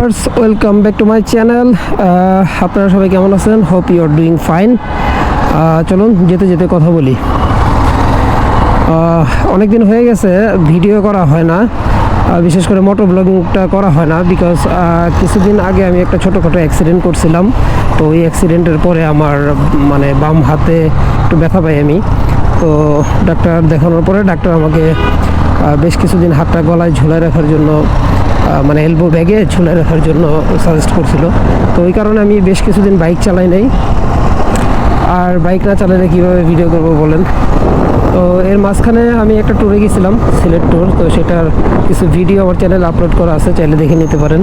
Viewers welcome back to my channel আপনারা সবাই কেমন আছেন? Hope you are doing fine চলুন যেতে যেতে কথা বলি। অনেক দিন হয়ে গেছে ভিডিও করা হয় না। বিশেষ করে মোটর ব্লগিংটা করা হয় না বিকজ কিছুদিন আগে আমি একটা ছোটোখাটো অ্যাক্সিডেন্ট করছিলাম। তো ওই অ্যাক্সিডেন্টের পরে আমার মানে বাম হাতে একটু ব্যথা পাই আমি। তো ডাক্তার দেখানোর পরে ডাক্তার আমাকে বেশ কিছুদিন হাতটা গলায় ঝুলায় রাখার জন্য মানে এলবো ব্যাগে ঝুলে রাখার জন্য সাজেস্ট করছিল। তো ওই কারণে আমি বেশ কিছুদিন বাইক চালাই নাই। আর বাইক না চালালে কীভাবে ভিডিও করব বলেন? তো এর মাঝখানে আমি একটা ট্যুরে গেছিলাম, সিলেট ট্যুর তো সেটার কিছু ভিডিও আমার চ্যানেল আপলোড করা আছে, চাইলে দেখে নিতে পারেন।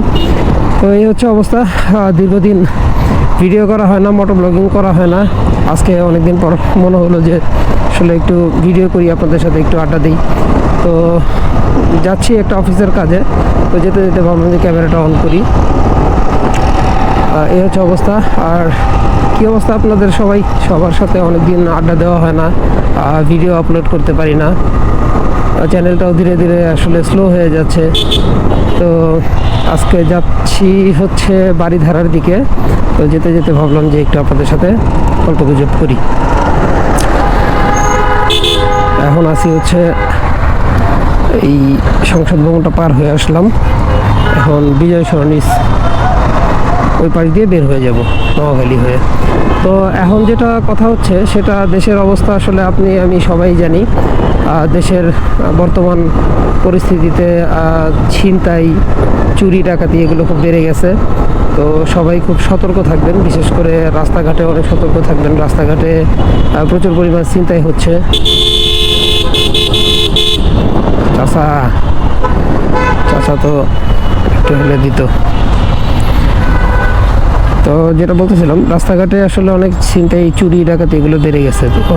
তো এই হচ্ছে অবস্থা। দীর্ঘদিন ভিডিও করা হয় না মোটো ব্লগিং করা হয় না। আজকে অনেক দিন পর মনে হলো যে আসলে একটু ভিডিও করি, আপনাদের সাথে একটু আড্ডা দিই। তো যাচ্ছি একটা অফিসের কাজে। তো যেতে যেতে ভাবলাম যে ক্যামেরাটা অন করি। এই হচ্ছে অবস্থা। আর কি অবস্থা আপনাদের সবাই? সবার সাথে অনেক দিন আড্ডা দেওয়া হয় না ভিডিও আপলোড করতে পারি না। চ্যানেলটাও ধীরে ধীরে আসলে স্লো হয়ে যাচ্ছে। তো আজকে যাচ্ছি হচ্ছে বাড়িধারার দিকে। তো যেতে যেতে ভাবলাম যে একটু আপনাদের সাথে গল্প গুজব করি। এখন আসি হচ্ছে এই সংসদ ভবনটা পার হয়ে আসলাম। এখন বিজয় সরণিস ওই পাশ দিয়ে বের হয়ে যাব, নোয়াখালী হয়ে। তো এখন যেটা কথা হচ্ছে, সেটা দেশের অবস্থা আসলে আপনি, আমি সবাই জানি। দেশের বর্তমান পরিস্থিতিতে ছিনতাই, চুরি, ডাকাতি এগুলো খুব বেড়ে গেছে। তো সবাই খুব সতর্ক থাকবেন, বিশেষ করে রাস্তাঘাটে অনেক সতর্ক থাকবেন। রাস্তাঘাটে প্রচুর পরিমাণ ছিনতাই হচ্ছে। চাষা চাষা তো একটু হেলে দিত। তো যেটা বলতেছিলাম, রাস্তাঘাটে আসলে অনেক ছিনতাই, চুরি, ডাকাতি এগুলো বেড়ে গেছে। তো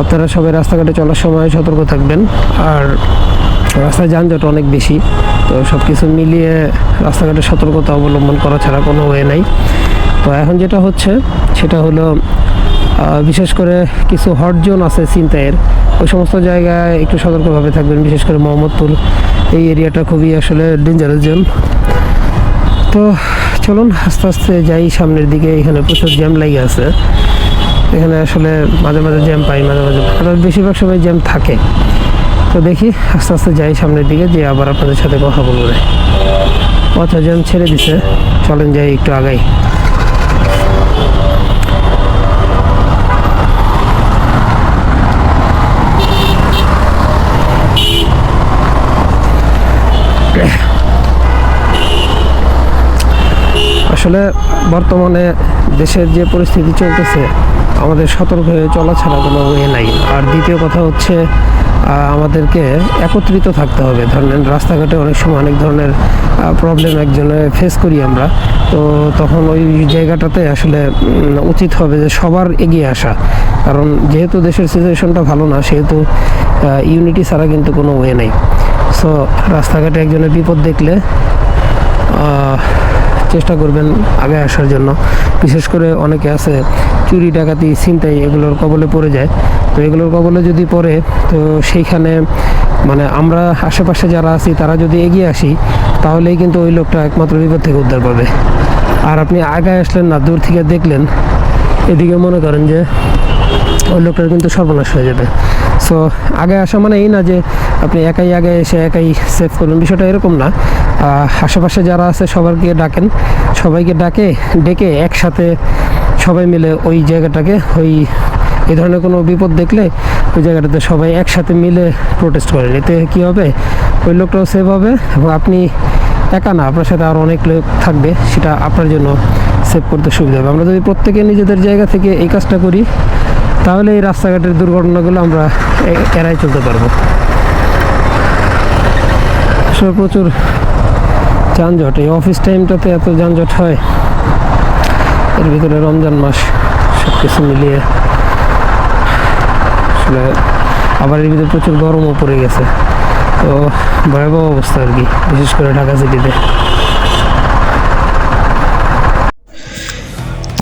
আপনারা সবাই রাস্তাঘাটে চলার সময় সতর্ক থাকবেন। আর রাস্তায় যানজট অনেক বেশি, তো সব কিছু মিলিয়ে রাস্তাঘাটে সতর্কতা অবলম্বন করা ছাড়া কোনো ওয়ে নাই। তো এখন যেটা হচ্ছে, সেটা হলো বিশেষ করে কিছু হট জোন আছে ছিনতাইয়ের ওই সমস্ত জায়গায় একটু সতর্কভাবে থাকবেন, বিশেষ করে মোহাম্মদপুর। এই এরিয়াটা খুবই আসলে ডেঞ্জারাস জোন তো চলুন, আস্তে আস্তে যাই সামনের দিকে। এখানে প্রচুর জ্যাম লাগে আছে। এখানে আসলে মাঝে মাঝে জ্যাম পাই, মাঝে মাঝে আর বেশিরভাগ সময় জ্যাম থাকে। তো দেখি, আস্তে আস্তে যাই সামনের দিকে, যে আবার আপনাদের সাথে কথা বলব রে। জ্যাম ছেড়ে দিছে। চলেন যাই একটু আগাই। আসলে বর্তমানে দেশের যে পরিস্থিতি চলতেছে, আমাদের সতর্ক হয়ে চলা ছাড়া কোনো ওয়ে নাই। আর দ্বিতীয় কথা হচ্ছে আমাদেরকে একত্রিত থাকতে হবে। ধরেন রাস্তাঘাটে অনেক সময় অনেক ধরনের প্রবলেম একজনে ফেস করি আমরা। তো তখন ওই জায়গাটাতে আসলে উচিত হবে যে সবার এগিয়ে আসা। কারণ যেহেতু দেশের সিচুয়েশনটা ভালো না, সেহেতু ইউনিটি ছাড়া কিন্তু কোনো ওয়ে নাই। সো রাস্তাঘাটে একজনের বিপদ দেখলে চেষ্টা করবেন আগে আসার জন্য। বিশেষ করে অনেকে আছে, চুরি, ডাকাতি, ছিনতাই এগুলোর কবলে পড়ে যায়। তো এগুলোর কবলে যদি পড়ে, তো সেইখানে মানে আমরা আশেপাশে যারা আছি, তারা যদি এগিয়ে আসি, তাহলেই কিন্তু ওই লোকটা একমাত্র বিপদ থেকে উদ্ধার পাবে। আর আপনি আগে আসলেন না, দূর থেকে দেখলেন, এদিকে মনে করেন যে ওই লোকটার কিন্তু সর্বনাশ হয়ে যাবে। সো আগে আসা মানে এই না যে আপনি একাই আগে এসে একাই সেভ করবেন বিষয়টা এরকম না। আশেপাশে যারা আছে সবাইকে ডাকেন, সবাইকে ডাকে, ডেকে একসাথে সবাই মিলে ওই জায়গাটাকে, ওই এই ধরনের কোনো বিপদ দেখলে ওই জায়গাটাতে সবাই একসাথে মিলে প্রোটেস্ট করেন। এতে কী হবে? ওই লোকটাও সেভ হবে এবং আপনি একা না, আপনার সাথে আরও অনেক লোক থাকবে, সেটা আপনার জন্য সেভ করতে সুবিধা হবে। আমরা যদি প্রত্যেকে নিজেদের জায়গা থেকে এই কাজটা করি তাহলে এই রাস্তাঘাটের দুর্ঘটনাগুলো আমরা এড়াই চলতে পারব। প্রচুর যানজট, এই অফিস টাইমটাতে এত যানজট হয়, এর ভিতরে রমজান মাস সব কিছু মিলিয়ে। আসলে আবার এর ভিতরে প্রচুর গরমও পড়ে গেছে, তো ভয়াবহ অবস্থা আর কি, বিশেষ করে ঢাকা সিটিতে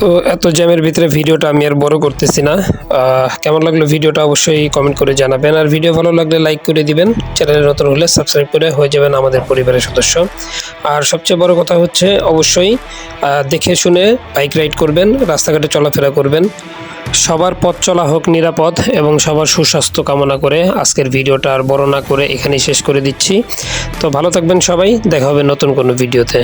তো এত জ্যামের ভিতরে ভিডিওটা আমি আর বড় করতেছি না। কেমন লাগল ভিডিওটা অবশ্যই কমেন্ট করে জানাবেন। আর ভিডিও ভালো লাগলে লাইক করে দিবেন। চ্যানেলে নতুন হলে সাবস্ক্রাইব করে হয়ে যাবেন আমাদের পরিবারের সদস্য। আর সবচেয়ে বড় কথা হচ্ছে অবশ্যই দেখে শুনে বাইক রাইড করবেন, রাস্তাঘাটে চলাফেরা করবেন। সবার পথ চলা হোক নিরাপদ এবং সবার সুস্বাস্থ্য কামনা করে আজকের ভিডিওটা আর বড় না করে এখানেই শেষ করে দিচ্ছি। তো ভালো থাকবেন সবাই, দেখা হবে নতুন কোনো ভিডিওতে।